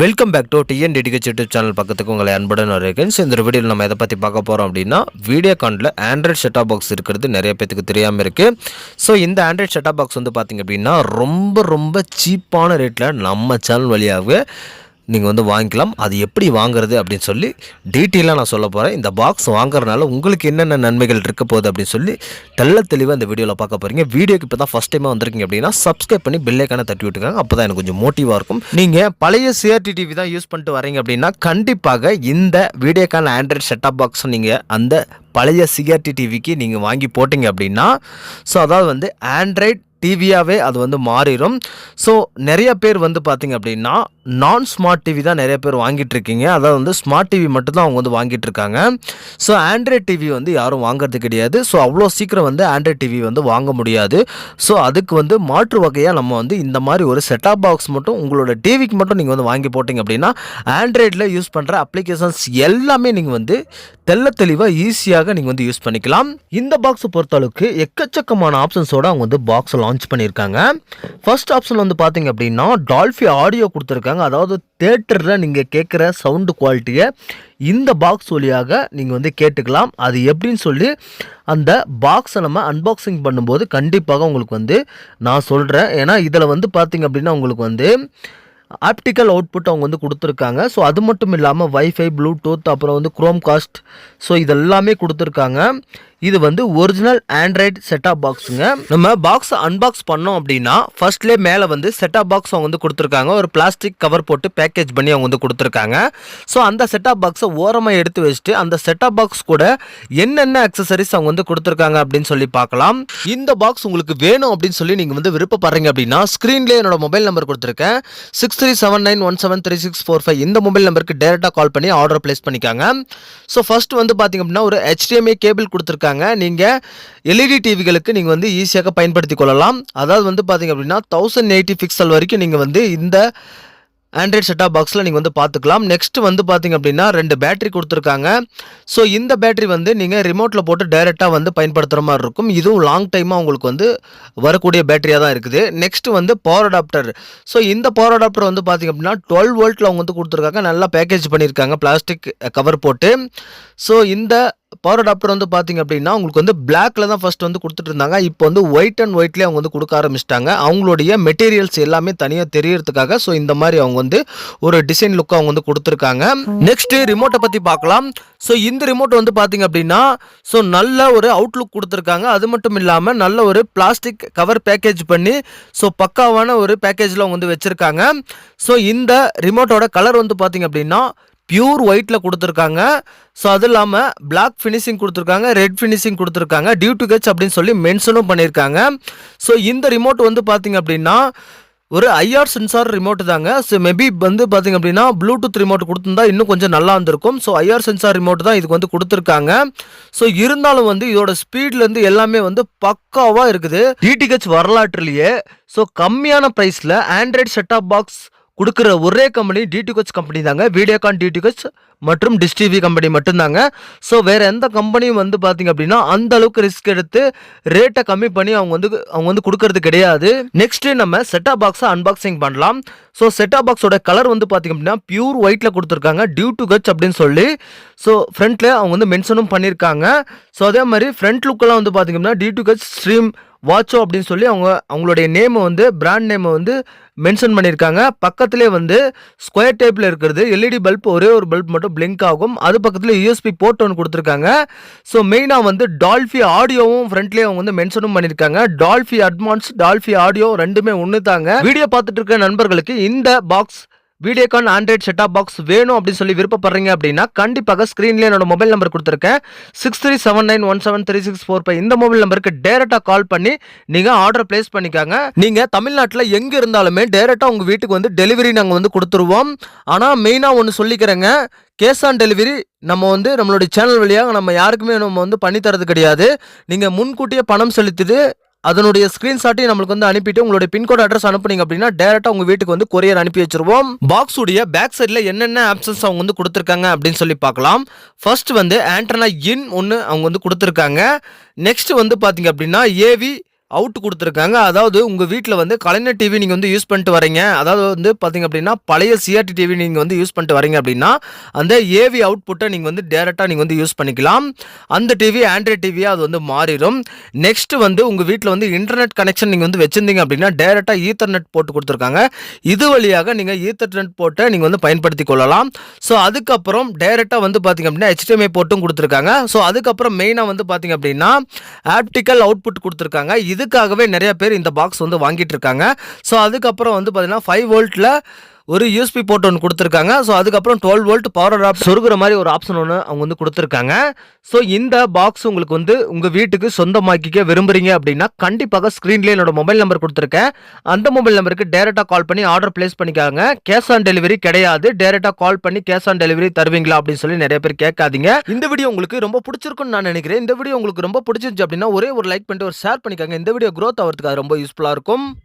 Welcome back to TNTDK YouTube channel பக்கத்துக்கு உங்களை அன்புடன் வரவேற்கிறேன். ஸோ இந்த வீடியோவில் நம்ம எதை பற்றி பார்க்க போகிறோம் அப்படின்னா வீடியோ கானில் ஆண்ட்ராய்ட் செட்டாப் பாக்ஸ் இருக்கிறது நிறைய பேத்துக்கு தெரியாமல் இருக்குது ஸோ இந்த ஆண்ட்ராய்ட் செட்டாப் பாக்ஸ் வந்து பார்த்திங்க அப்படின்னா ரொம்ப ரொம்ப சீப்பான ரேட்டில் நம்ம சேனல் வழியாகவே நீங்கள் வந்து வாங்கிக்கலாம். அது எப்படி வாங்குறது அப்படின்னு சொல்லி டீட்டெயிலாக நான் சொல்ல போகிறேன் இந்த பாக்ஸ் வாங்குறதுனால உங்களுக்கு என்னென்ன நன்மைகள் இருக்க போகுது அப்படின்னு சொல்லி தெள்ள தெளிவாக இந்த வீடியோவில் பார்க்க போகிறீங்க வீடியோக்கு இப்போ தான் ஃபஸ்ட் டைமாக வந்திருக்கீங்க அப்படின்னா சப்ஸ்கிரைப் பண்ணி பெல்லைக்கான தட்டி விட்டுருக்காங்க அப்போ தான் எனக்கு கொஞ்சம் மோட்டிவாக இருக்கும். நீங்கள் பழைய சிஆர்டி டிவி தான் யூஸ் பண்ணிட்டு வரீங்க அப்படின்னா கண்டிப்பாக இந்த வீடியோக்கான ஆண்ட்ராய்ட் செட்டப் பாக்ஸ் நீங்கள் அந்த பழைய சிஆர்டி டிவிக்கு நீங்கள் வாங்கி போட்டிங்க அப்படின்னா ஸோ அதாவது வந்து ஆண்ட்ராய்ட் டிவியாகவே அது வந்து மாறிடும். ஸோ நிறைய பேர் வந்து பார்த்திங்க அப்படின்னா நான் ஸ்மார்ட் டிவி தான் நிறைய பேர் வாங்கிட்டு இருக்கீங்க அதாவது வந்து ஸ்மார்ட் டிவி மட்டும்தான் அவங்க வந்து வாங்கிட்டு இருக்காங்க ஸோ ஆண்ட்ராய்ட் டிவி வந்து யாரும் வாங்குறது கிடையாது. ஸோ அவ்வளோ சீக்கிரம் வந்து ஆண்ட்ராய்ட் டிவி வந்து வாங்க முடியாது. ஸோ அதுக்கு வந்து மாற்று வகையாக நம்ம வந்து இந்த மாதிரி ஒரு செட்டாப் பாக்ஸ் மட்டும் உங்களோட டிவிக்கு மட்டும் நீங்கள் வந்து வாங்கி போட்டிங்க அப்படின்னா ஆண்ட்ராய்டில் யூஸ் பண்ணுற அப்ளிகேஷன்ஸ் எல்லாமே நீங்கள் வந்து தெள்ள தெளிவாக ஈஸியாக நீங்கள் வந்து யூஸ் பண்ணிக்கலாம். இந்த பாக்ஸை பொறுத்தளவுக்கு எக்கச்சக்கமான ஆப்ஷன்ஸோட அவங்க வந்து பாக்ஸை லான்ச் பண்ணியிருக்காங்க. ஃபர்ஸ்ட் ஆப்ஷன் வந்து பார்த்தீங்க அப்படின்னா டால்ஃபி ஆடியோ கொடுத்துருக்காங்க. அதாவது தேட்டரில் நீங்கள் கேட்குற சவுண்டு குவாலிட்டியை இந்த பாக்ஸ் வழியாக நீங்கள் வந்து கேட்டுக்கலாம். அது எப்படின்னு சொல்லி அந்த பாக்ஸை நம்ம அன்பாக்சிங் பண்ணும்போது கண்டிப்பாக உங்களுக்கு வந்து நான் சொல்கிறேன் ஏன்னா இதில் வந்து பார்த்திங்க அப்படின்னா உங்களுக்கு வந்து ஆப்டிக்கல் அவுட்புட் அவங்க வந்து கொடுத்துருக்காங்க. ஸோ அது மட்டும் இல்லாமல் வைஃபை ப்ளூடூத் அப்புறம் வந்து குரோம் காஸ்ட் ஸோ இதெல்லாமே கொடுத்துருக்காங்க. இது வந்து ஒரிஜினல் ஆண்ட்ராய்டு செட்டாப் பாக்ஸுங்க நம்ம பாக்ஸ் அன்பாக்ஸ் பண்ணோம் அப்படின்னா ஃபர்ஸ்ட்லேயே மேலே வந்து செட்டாப் பாக்ஸ் அவங்க வந்து கொடுத்துருக்காங்க. ஒரு பிளாஸ்டிக் கவர் போட்டு பேக்கேஜ் பண்ணி அவங்க வந்து கொடுத்துருக்காங்க. ஸோ அந்த செட்டாப் பாக்ஸை ஓரமாக எடுத்து வச்சுட்டு அந்த செட்டாப் பாக்ஸ் கூட என்னென்ன அக்சசரிஸ் அவங்க வந்து கொடுத்துருக்காங்க அப்படின்னு சொல்லி பார்க்கலாம். இந்த பாக்ஸ் உங்களுக்கு வேணும் அப்படின்னு சொல்லி நீங்கள் வந்து விருப்பப்படுறீங்க அப்படின்னா ஸ்க்ரீன்லேயே என்னோட மொபைல் நம்பர் கொடுத்துருக்கேன். Six three seven nine one seven three six four five இந்த மொபைல் நம்பருக்கு டேரெக்டாக கால் பண்ணி ஆர்டர் ப்ளேஸ் பண்ணிக்காங்க. ஸோ ஃபர்ஸ்ட் வந்து பார்த்தீங்க அப்படின்னா ஒரு ஹெச்டிஎம்ஏ கேபிள் கொடுத்துருக்காங்க. நீங்கள் எல்இடி டிவிகளுக்கு நீங்கள் வந்து ஈஸியாக பயன்படுத்தி கொள்ளலாம். அதாவது வந்து பார்த்தீங்க அப்படின்னா தௌசண்ட் எயிட்டி பிக்சல் வரைக்கும் நீங்கள் வந்து இந்த ஆண்ட்ராய்ட் செட்டாப் பாக்ஸில் நீங்கள் வந்து பார்த்துக்கலாம் நெக்ஸ்ட் வந்து பார்த்தீங்க அப்படின்னா ரெண்டு பேட்டரி கொடுத்துருக்காங்க. ஸோ இந்த பேட்டரி வந்து நீங்கள் ரிமோட்டில் போட்டு டைரெக்டாக வந்து பயன்படுத்துகிற மாதிரி இருக்கும். இதுவும் லாங் டைமாக உங்களுக்கு வந்து வரக்கூடிய பேட்டரியாக தான் இருக்குது. நெக்ஸ்ட் வந்து பவர் அடாப்டர் ஸோ இந்த பவர் அடாப்டர் வந்து பார்த்தீங்க அப்படின்னா டுவெல் வோல்ட்டில் அவங்க வந்து கொடுத்துருக்காங்க. நல்லா பேக்கேஜ் பண்ணியிருக்காங்க. பிளாஸ்டிக் கவர் போட்டு. ஸோ இந்த பவர் அடாப்டர் வந்து பார்த்தீங்க அப்படின்னா உங்களுக்கு வந்து பிளாக்ல தான் ஃபர்ஸ்ட் வந்து கொடுத்துட்டு இருந்தாங்க. இப்போ வந்து ஒயிட் அண்ட் ஒயிட்லேயே அவங்க வந்து கொடுக்க ஆரம்பிச்சிட்டாங்க. அவங்களுடைய மெட்டீரியல்ஸ் எல்லாமே தனியாக தெரியறதுக்காக ஸோ இந்த மாதிரி அவங்க வந்து ஒரு டிசைன் லுக் அவங்க வந்து கொடுத்துருக்காங்க. நெக்ஸ்ட் ரிமோட்டை பற்றி பார்க்கலாம் ஸோ இந்த ரிமோட் வந்து பார்த்தீங்க அப்படின்னா ஸோ நல்ல ஒரு அவுட்லுக் கொடுத்துருக்காங்க. அது மட்டும் இல்லாமல் நல்ல ஒரு பிளாஸ்டிக் கவர் பேக்கேஜ் பண்ணி ஸோ பக்காவான ஒரு பேக்கேஜில் அவங்க வந்து வச்சுருக்காங்க. ஸோ இந்த ரிமோட்டோட கலர் வந்து பார்த்தீங்க அப்படின்னா பியூர் ஒயிட்டில் கொடுத்துருக்காங்க. ஸோ அதுவும் இல்லாமல் பிளாக் ஃபினிஷிங் கொடுத்துருக்காங்க ரெட் ஃபினிஷிங் கொடுத்துருக்காங்க டியூ டு கச் அப்படின்னு சொல்லி மென்ஷனும் பண்ணியிருக்காங்க. ஸோ இந்த ரிமோட் வந்து பார்த்திங்க அப்படின்னா ஒரு ஐஆர் சென்சார் ரிமோட் தாங்க. ஸோ மேபி வந்து பார்த்தீங்க அப்படின்னா ப்ளூடூத் ரிமோட் கொடுத்துருந்தா இன்னும் கொஞ்சம் நல்லா இருந்திருக்கும். ஸோ ஐஆர் சென்சார் ரிமோட் தான் இதுக்கு வந்து கொடுத்துருக்காங்க. ஸோ இருந்தாலும் வந்து இதோட ஸ்பீட்லேருந்து எல்லாமே வந்து பக்காவாக இருக்குது. டிடிஹெச் வரலாற்றுலேயே ஸோ கம்மியான ப்ரைஸில் ஆண்ட்ராய்டு செட்டாப் பாக்ஸ் கொடுக்குற ஒரே கம்பெனி டிடிஹெச் கம்பெனி தாங்க. வீடியோகான் டிடிஹெச் மற்றும் டிஷ் டிவி கம்பெனி மட்டும்தாங்க. ஸோ வேறு எந்த கம்பெனியும் வந்து பார்த்தீங்க அப்படின்னா அந்த அளவுக்கு ரிஸ்க் எடுத்து ரேட்டை கம்மி பண்ணி அவங்க வந்து அவங்க வந்து கொடுக்கறது கிடையாது. நெக்ஸ்ட்டு நம்ம செட்டா பாக்ஸை அன்பாக்சிங் பண்ணலாம். ஸோ செட்டா பாக்ஸோட கலர் வந்து பார்த்தீங்க அப்படின்னா பியூர் ஒயிட்டில் கொடுத்துருக்காங்க. டியூ டு கச் அப்படின்னு சொல்லி. ஸோ ஃப்ரண்ட்டில் அவங்க வந்து மென்ஷனும் பண்ணியிருக்காங்க ஸோ அதே மாதிரி ஃப்ரண்ட் லுக்கெல்லாம் வந்து பார்த்தீங்க அப்படின்னா due to Kutch stream Watcho அப்படின்னு சொல்லி அவங்க அவங்களுடைய நேமை வந்து பிராண்ட் நேமை வந்து மென்ஷன் பண்ணியிருக்காங்க. பக்கத்துலேயே வந்து ஸ்கொயர் டைப்பில் இருக்கிறது எல்இடி பல்ப் ஒரே ஒரு பல்ப் மட்டும் பிளிங்க் ஆகும். அது பக்கத்தில் யூஎஸ்பி போர்ட் ஒன்று கொடுத்துருக்காங்க. ஸோ மெயினாக வந்து டால்ஃபி ஆடியோவும் ஃப்ரண்ட்லேயே அவங்க வந்து மென்ஷனும் பண்ணியிருக்காங்க. டால்ஃபி அட்வான்ஸ் டால்ஃபி ஆடியோ ரெண்டுமே ஒன்று தாங்க வீடியோ பார்த்துட்டு இருக்க நண்பர்களுக்கு இந்த box Videocon Android set top box வேணும் அப்படின்னு சொல்லி விருப்பப்படுறீங்க அப்படின்னா கண்டிப்பாக ஸ்க்ரீன்லேயே என்னோட மொபைல் நம்பர் கொடுத்துருக்கேன். Six three seven nine one seven three six four five இந்த மொபைல் நம்பருக்கு டேரெக்டாக கால் பண்ணி நீங்கள் ஆர்டர் ப்ளேஸ் பண்ணிக்காங்க. நீங்கள் தமிழ்நாட்டில் எங்கே இருந்தாலுமே டேரெக்டாக உங்கள் வீட்டுக்கு வந்து டெலிவரி நாங்கள் வந்து கொடுத்துருவோம். ஆனால் மெயினாக ஒன்று சொல்லிக்கிறேங்க. கேஷ் ஆன் டெலிவரி நம்ம வந்து நம்மளுடைய சேனல் வழியாக நம்ம யாருக்குமே நம்ம வந்து பண்ணித்தரது கிடையாது. நீங்கள் முன்கூட்டியே பணம் செலுத்திட்டு அதனுடைய ஸ்கிரீன்ஷாட்டையும் நம்மளுக்கு வந்து அனுப்பிட்டு உங்களுடைய பின்கோட் அட்ரஸ் அனுப்புனீங்க அப்படின்னா டேரெக்டாக உங்கள் வீட்டுக்கு வந்து கொரியர் அனுப்பி வச்சிருவோம். பாக்ஸுடைய பேக் சைடில் என்னென்ன ஆப்ஷன்ஸ் அவங்க வந்து கொடுத்துருக்காங்க அப்படின்னு சொல்லி பார்க்கலாம். ஃபர்ஸ்ட் வந்து ஆண்டனா இன் ஒன்று அவங்க வந்து கொடுத்துருக்காங்க. நெக்ஸ்ட் வந்து பார்த்தீங்க அப்படின்னா ஏவி அவுட் கொடுத்துருக்காங்க. அதாவது உங்கள் வீட்டில் வந்து கலைஞர் டிவி நீங்கள் வந்து யூஸ் பண்ணிட்டு வரீங்க. அதாவது வந்து பார்த்தீங்க அப்படின்னா பழைய சிஆர்டி டிவி நீங்கள் வந்து யூஸ் பண்ணிட்டு வரீங்க அப்படின்னா அந்த ஏவி அவுட்புட்டை நீங்கள் வந்து டேரெக்டாக நீங்கள் வந்து யூஸ் பண்ணிக்கலாம். அந்த டிவி ஆண்ட்ராய்ட் டிவியாக அது வந்து மாறிடும். நெக்ஸ்ட் வந்து உங்கள் வீட்டில் வந்து இன்டர்நெட் கனெக்ஷன் நீங்கள் வந்து வச்சுருந்தீங்க அப்படின்னா டேரெக்டாக ஈத்தர்நெட் போட்டு கொடுத்துருக்காங்க. இது வழியாக நீங்கள் ஈத்தர்நெட் போட்டை நீங்கள் வந்து பயன்படுத்தி கொள்ளலாம். ஸோ அதுக்கப்புறம் டேரெக்டாக வந்து பார்த்தீங்க அப்படின்னா ஹெச்டிஎம்ஐ போட்டும் கொடுத்துருக்காங்க. ஸோ அதுக்கப்புறம் மெயினாக வந்து பார்த்தீங்க அப்படின்னா ஆப்டிக்கல் அவுட்புட் கொடுத்துருக்காங்க. இதுக்காகவே நிறைய பேர் இந்த பாக்ஸ் வந்து வாங்கிட்டு இருக்காங்க. ஸோ அதுக்கப்புறம் வந்து பார்த்தீங்கன்னா ஃபைவ் வோல்ட்டில் ஒரு யூஎஸ்பி போர்ட் ஒன்று கொடுத்துருக்காங்க. ஸோ அதுக்கப்புறம் டுவெல் வோல்ட் பவர் ஆப் சொருகிற மாதிரி ஒரு ஆப்ஷன் ஒன்று அவங்க வந்து கொடுத்துருக்காங்க. ஸோ இந்த பாக்ஸ் உங்களுக்கு வந்து உங்கள் வீட்டுக்கு சொந்தமாக்கிக்க விரும்புறீங்க அப்படின்னா கண்டிப்பாக ஸ்க்ரீன்லேயே என்னோட மொபைல் நம்பர் கொடுத்துருக்கேன். அந்த மொபைல் நம்பருக்கு டேரெக்டாக கால் பண்ணி ஆர்டர் ப்ளேஸ் பண்ணிக்காங்க. கேஷ் ஆன் டெலிவரி கிடையாது. டேரெக்டாக கால் பண்ணி கேஷ் ஆன் டெலிவரி தருவீங்களா அப்படின்னு சொல்லி நிறைய பேர் கேட்காதீங்க. இந்த வீடியோ உங்களுக்கு ரொம்ப பிடிச்சிருக்குன்னு நான் நினைக்கிறேன். இந்த வீடியோ உங்களுக்கு ரொம்ப பிடிச்சிருந்துச்சு அப்படின்னா ஒரே ஒரு லைக் பண்ணிட்டு ஒரு ஷேர் பண்ணிக்காங்க. இந்த வீடியோ க்ரோத் ஆகிறதுக்கு அது ரொம்ப யூஸ்ஃபுல்லாக இருக்கும்.